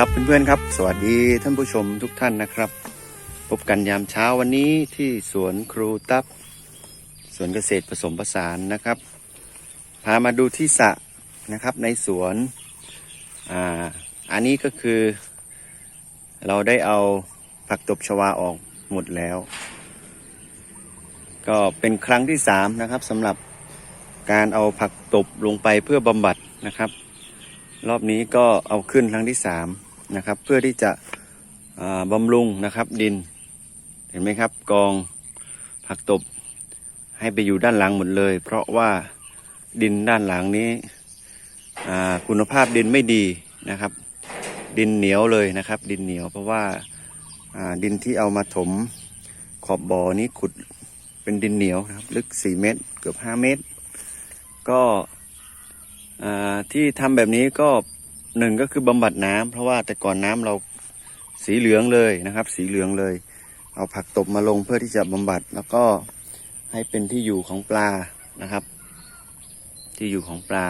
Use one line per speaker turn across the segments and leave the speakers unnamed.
ครับเพื่อนๆครับ สวัสดีท่านผู้ชมทุกท่านนะครับ พบกันยามเช้าวันนี้ที่สวนครูตับสวนเกษตรผสมผสานนะครับ พามาดูที่สระนะครับในสวนอ่าอันนี้ก็คือ เราได้เอาผักตบชวาออกหมดแล้ว ก็เป็นครั้งที่สามนะครับสำหรับการเอาผักตบลงไปเพื่อบำบัดนะครับรอบนี้ก็เอาขึ้นครั้งที่สาม นะครับ เพื่อที่จะบำรุงนะครับดิน เห็นไหมครับกองผักตบให้ไปอยู่ด้านหลังหมดเลย เพราะว่าดินด้านหลังนี้คุณภาพดินไม่ดีนะครับ ดินเหนียวเลยนะครับ ดินเหนียวเพราะว่าดินที่เอามาถมขอบบ่อนี้ขุดเป็นดินเหนียวนะครับ ลึก 4 เมตร เกือบ 5 เมตร ก็ที่ทำแบบนี้ก็ หนึ่งก็คือบำบัดน้ำเพราะว่าแต่ก่อนน้ำเราสีเหลืองเลยนะครับ สีเหลืองเลย เอาผักตบมาลงเพื่อที่จะบำบัดแล้วก็ให้เป็นที่อยู่ของปลานะครับ ที่อยู่ของปลา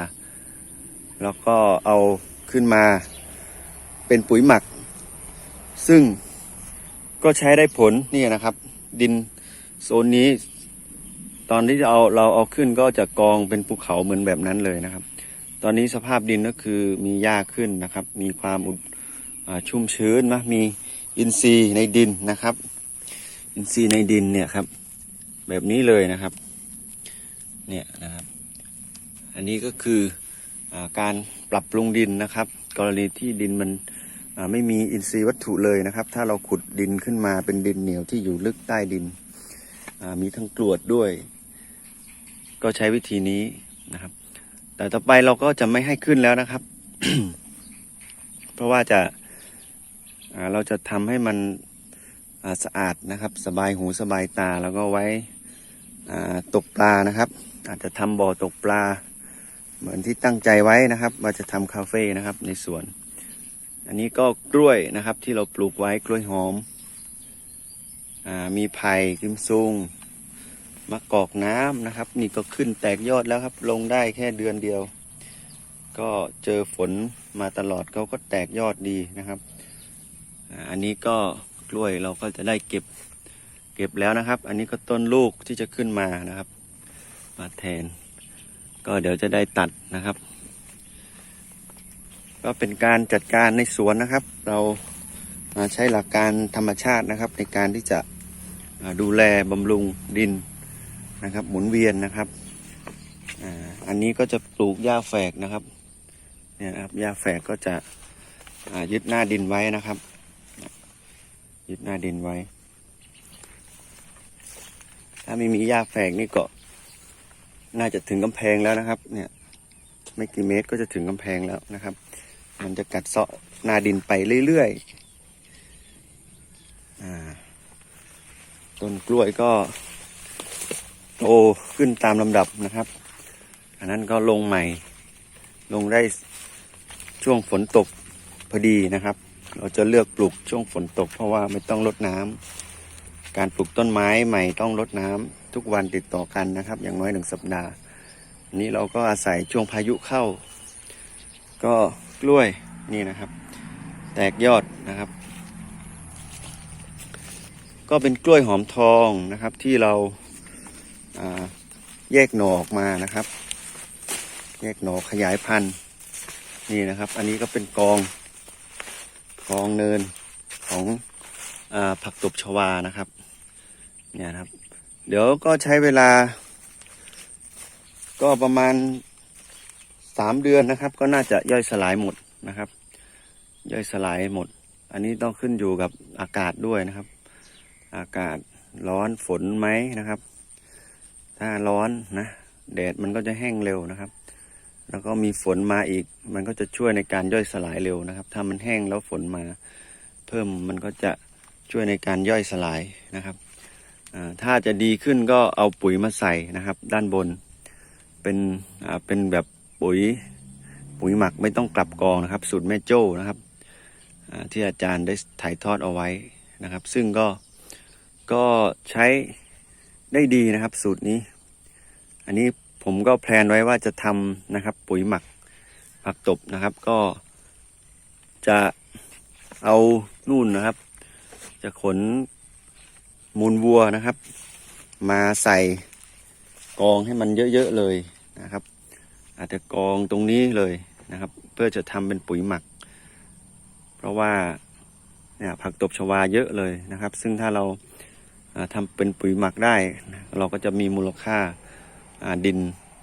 แล้วก็เอาขึ้นมาเป็นปุ๋ยหมัก ซึ่งก็ใช้ได้ผลนี่นะครับ ดินโซนนี้ ตอนที่เอาเราเอาขึ้นก็จะกองเป็นภูเขาเหมือนแบบนั้นเลยนะครับ ตอนนี้สภาพดินก็คือมีหญ้าขึ้นนะครับ มีความอุดชุ่มชื้นนะมีอินทรีย์ในดินนะครับ อินทรีย์ในดินเนี่ยครับ แบบนี้เลยนะครับ เนี่ยนะครับ อันนี้ก็คืออการปรับปรุงดินนะครับ กรณีที่ดินมันไม่มีอินทรีย์วัตถุเลยนะครับ ถ้าเราขุดดินขึ้นมาเป็นดินเหนียวที่อยู่ลึกใต้ดิน มีทั้งกรวดด้วย ก็ใช้วิธีนี้นะครับ แต่ต่อไปเราก็จะไม่ให้ขึ้นแล้วนะครับ เพราะว่าจะาเราจะทำให้มันสะอาดนะครับ สบายหูสบายตาแล้วก็ไว้ตกปลานะครับ อาจจะทำบ่อตกปลา เหมือนที่ตั้งใจไว้นะครับ ว่าจะทำคาเฟ่นะครับในสวน อันนี้ก็กล้วยนะครับที่เราปลูกไว้กล้วยหอมอมีไผ่กิมซุง มะกอกน้ำนะครับ นี่ก็ขึ้นแตกยอดแล้วครับ ลงได้แค่เดือนเดียว ก็เจอฝนมาตลอดเขาก็แตกยอดดีนะครับ อันนี้ก็กล้วยเราก็จะได้เก็บเก็บแล้วนะครับ อันนี้ก็ต้นลูกที่จะขึ้นมานะครับ มาแทน ก็เดี๋ยวจะได้ตัดนะครับ ก็เป็นการจัดการในสวนนะครับ เราอ่าใช้หลักการธรรมชาตินะครับ ในการที่จะดูแลบำรุงดิน นะครับ หมุนเวียนนะครับอ่าอันนี้ก็จะปลูกหญ้าแฝกนะครับเนี่ยนะครับหญ้าแฝกก็จะยึดหน้าดินไว้นะครับ ยึดหน้าดินไว้ ถ้าไม่มีหญ้าแฝกนี่ก็น่าจะถึงกำแพงแล้วนะครับ เนี่ย ไม่กี่เมตรก็จะถึงกำแพงแล้วนะครับ มันจะกัดเซาะหนาดินไปเรื่อยๆอ่าต้นกล้วยก็ โตขึ้นตามลำดับนะครับ อันนั้นก็ลงใหม่ ลงได้ช่วงฝนตกพอดีนะครับ เราจะเลือกปลูกช่วงฝนตก เพราะว่าไม่ต้องรดน้ำการปลูกต้นไม้ใหม่ต้องรดน้ำทุกวันติดต่อกันนะครับ อย่างน้อยหนึ่งสัปดาห์นี้เราก็อาศัยช่วงพายุเข้า ก็กล้วยนี่นะครับ แตกยอดนะครับ ก็เป็นกล้วยหอมทองนะครับที่เรา แยกหน่อออกมานะครับ แยกหน่อขยายพันธุ์นี่นะครับ อันนี้ก็เป็นกองกองเนินของอผักตบชวานะครับเนี่ยครับ เดี๋ยวก็ใช้เวลา ก็ประมาณสามเดือนนะครับ ก็น่าจะย่อยสลายหมดนะครับ ย่อยสลายหมด อันนี้ต้องขึ้นอยู่กับอากาศด้วยนะครับ อากาศร้อนฝนไหมนะครับ ถ้าร้อนนะแดดมันก็จะแห้งเร็วนะครับ แล้วก็มีฝนมาอีก มันก็จะช่วยในการย่อยสลายเร็วนะครับ ถ้ามันแห้งแล้วฝนมา เพิ่มมันก็จะช่วยในการย่อยสลายนะครับถ้าจะดีขึ้นก็เอาปุ๋ยมาใส่นะครับ ด้านบน เป็นเป็นแบบปุ๋ยปุ๋ยหมักไม่ต้องกลับกองนะครับ สูตรแม่โจ้นะครับที่อาจารย์ได้ถ่ายทอดเอาไว้นะครับ ซึ่งก็ก็ใช้ ได้ดีนะครับ สูตรนี้ อันนี้ผมก็แพลนไว้ว่าจะทำนะครับ ปุ๋ยหมักผักตบนะครับ ก็จะเอานู่นนะครับ จะขนมูลวัวนะครับ มาใส่กองให้มันเยอะๆเลยนะครับ อาจจะกองตรงนี้เลยนะครับ เพื่อจะทำเป็นปุ๋ยหมัก เพราะว่าเนี่ยผักตบชวาเยอะเลยนะครับ ซึ่งถ้าเราอ่า ทำเป็นปุ๋ยหมักได้ เราก็จะมีมูลค่าดิน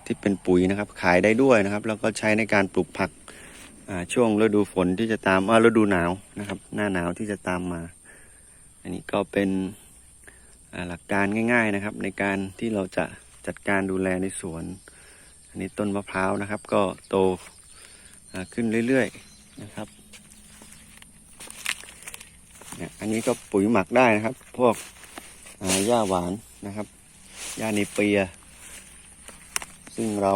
ที่เป็นปุ๋ยนะครับ ขายได้ด้วยนะครับ แล้วก็ใช้ในการปลูกผักช่วงฤดูฝนที่จะตามอ่าฤดูหนาวนะครับ หน้าหนาวที่จะตามมา อันนี้ก็เป็นหลักการง่าย ๆนะครับ ในการที่เราจะจัดการดูแลในสวน อันนี้ต้นมะพร้าวนะครับ ก็โตขึ้นเรื่อยๆนะครับเนี่ยอันนี้ก็ปุ๋ยหมักได้นะครับ พวก หญ้าหวานนะครับหญ้าเนเปีย ซึ่งเรา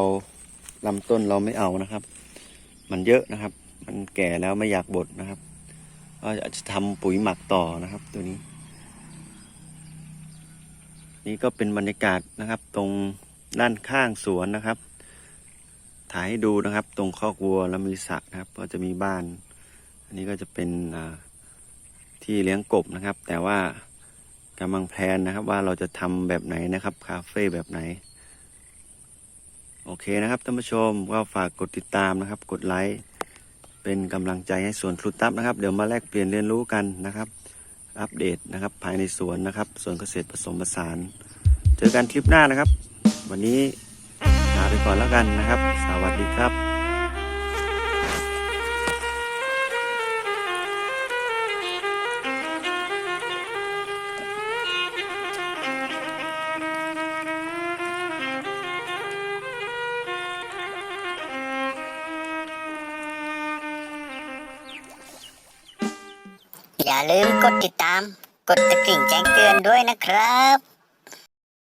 ลำต้นเราไม่เอานะครับ มันเยอะนะครับ มันแก่แล้วไม่อยากบดนะครับก็จะทำปุ๋ยหมักต่อนะครับ ตัวนี้ นี่ก็เป็นบรรยากาศนะครับ ตรงด้านข้างสวนนะครับ ถ่ายให้ดูนะครับ ตรงคอกวัวแล้วมีสระนะครับ ก็จะมีบ้าน อันนี้ก็จะเป็นที่เลี้ยงกบนะครับ แต่ว่า กำลังแพลนนะครับว่าเราจะทำแบบไหนนะครับ คาเฟ่แบบไหน โอเคนะครับท่านผู้ชมก็ฝากกดติดตามนะครับ กดไลค์เป็นกำลังใจให้สวนครูตับนะครับ เดี๋ยวมาแลกเปลี่ยนเรียนรู้กันนะครับ อัปเดตนะครับ ภายในสวนนะครับสวนเกษตรผสมผสาน เจอกันคลิปหน้านะครับ วันนี้ลาไปก่อนแล้วกันนะครับ สวัสดีครับ
อย่าลืมกดติดตาม กดตะกิ่งแจ้งเตือนด้วยนะครับ